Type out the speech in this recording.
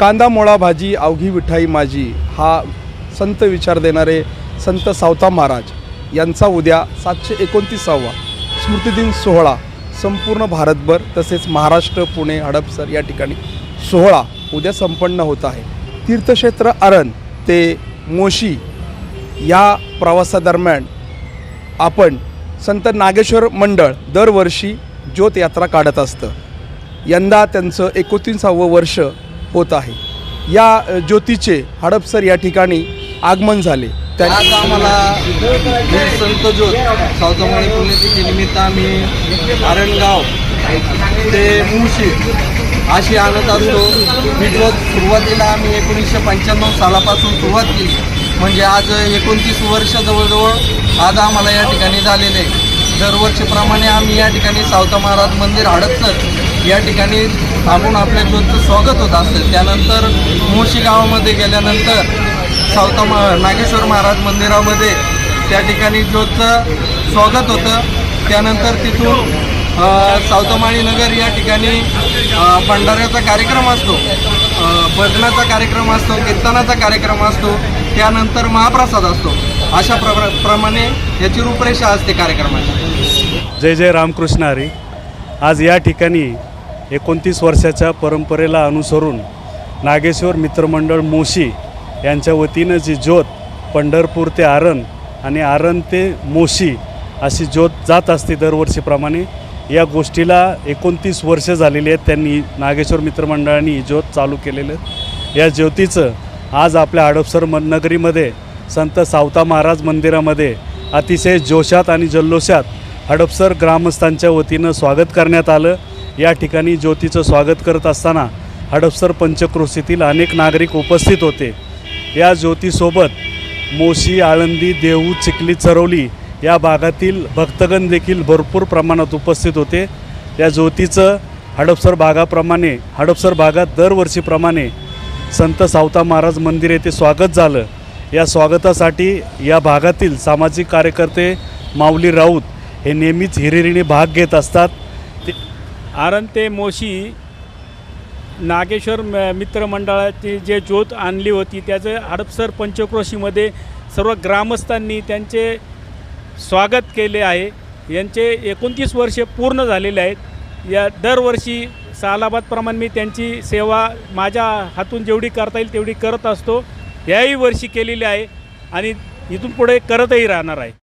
कांदा मोळा भाजी अवघी विठाई माझी हा संत विचार देणारे संत सावता महाराज यांचा उद्या सातशे एकोणतीसावा स्मृतिदिन सोहळा संपूर्ण भारतभर तसेच महाराष्ट्र पुणे हडपसर या ठिकाणी सोहळा उद्या संपन्न होत आहे. तीर्थक्षेत्र अरण ते मोशी या प्रवासादरम्यान आपण संत नागेश्वर मंडळ दरवर्षी ज्योत यात्रा काढत असतं. यंदा त्यांचं एकोणतीसावं वर्ष होत आहे. या ज्योतीचे हडपसर या ठिकाणी आगमन झाले. त्या आज आम्हाला संत ज्योत सावतामाळी पुण्यतिथी निमित्त आम्ही आरणगाव ते मुळशी अशी आणत असतो. ही ज्योत सुरुवातीला आम्ही एकोणीसशे पंच्याण्णव सालापासून सुरुवात केली. म्हणजे आज एकोणतीस वर्ष जवळजवळ आज आम्हाला या ठिकाणी झालेले आहे. दरवर्षीप्रमाणे आम्ही या ठिकाणी सावता महाराज मंदिर हडपसर या ठिकाणी थांबून आपल्या ज्योतचं स्वागत होत असतं त्यानंतर मुळशी गावामध्ये गेल्यानंतर सावता मा नागेश्वर महाराज मंदिरामध्ये त्या ठिकाणी ज्योतचं स्वागत होतं. त्यानंतर तिथून अ, सावतामाळी नगर या ठिकाणी भंडाऱ्याचा कार्यक्रम असतो. भजनाचा कार्यक्रम असतो कीर्तनाचा कार्यक्रम असतो. त्यानंतर महाप्रसाद असतो. अशा प्र प्रमाणे याची रूपरेषा असते कार्यक्रमाची. जय जय रामकृष्ण हरी. आज या ठिकाणी एकोणतीस वर्षाच्या परंपरेला अनुसरून नागेश्वर मित्रमंडळ मोशी यांच्या वतीनं जी ज्योत पंढरपूर ते आरण आणि आरण ते मोशी अशी ज्योत जात असते दरवर्षीप्रमाणे या गोष्टीला एकोणतीस वर्ष झालेली आहेत त्यांनी नागेश्वर मित्रमंडळाने ही ज्योत चालू केलेलं. या ज्योतीचं आज आपल्या हडपसर म नगरीमध्ये संत सावता महाराज मंदिरामध्ये अतिशय जोशात आणि जल्लोषात हडपसर ग्रामस्थांच्या वतीनं स्वागत करण्यात आलं. या ठिकाणी ज्योतीचं स्वागत करत असताना हडपसर पंचक्रोशीतील अनेक नागरिक उपस्थित होते. या ज्योतीसोबत मोशी आळंदी देहू चिखली चरवली या भागातील भक्तगण देखील भरपूर प्रमाणात उपस्थित होते. या ज्योतीचं हडपसर भागाप्रमाणे हडपसर भागात दरवर्षीप्रमाणे संत सावता महाराज मंदिर येथे स्वागत झालं. या स्वागतासाठी या भागातील सामाजिक कार्यकर्ते माऊली राऊत हे नेहमीच हिरिरीने भाग घेत असतात. ते आरण ते मोशी नागेश्वर म- मित्रमंडळाची जे ज्योत आणली होती त्याचं हडपसर पंचक्रोशीमध्ये सर्व ग्रामस्थांनी त्यांचे स्वागत केले आहे. यांचे एकोणतीस वर्षे पूर्ण झालेले आहेत. या दरवर्षी सालाबादप्रमाणे मी त्यांची सेवा माझ्या हातून जेवढी करता येईल तेवढी करत असतो. याही वर्षी केलेली आहे आणि इथून पुढे करतही राहणार आहे.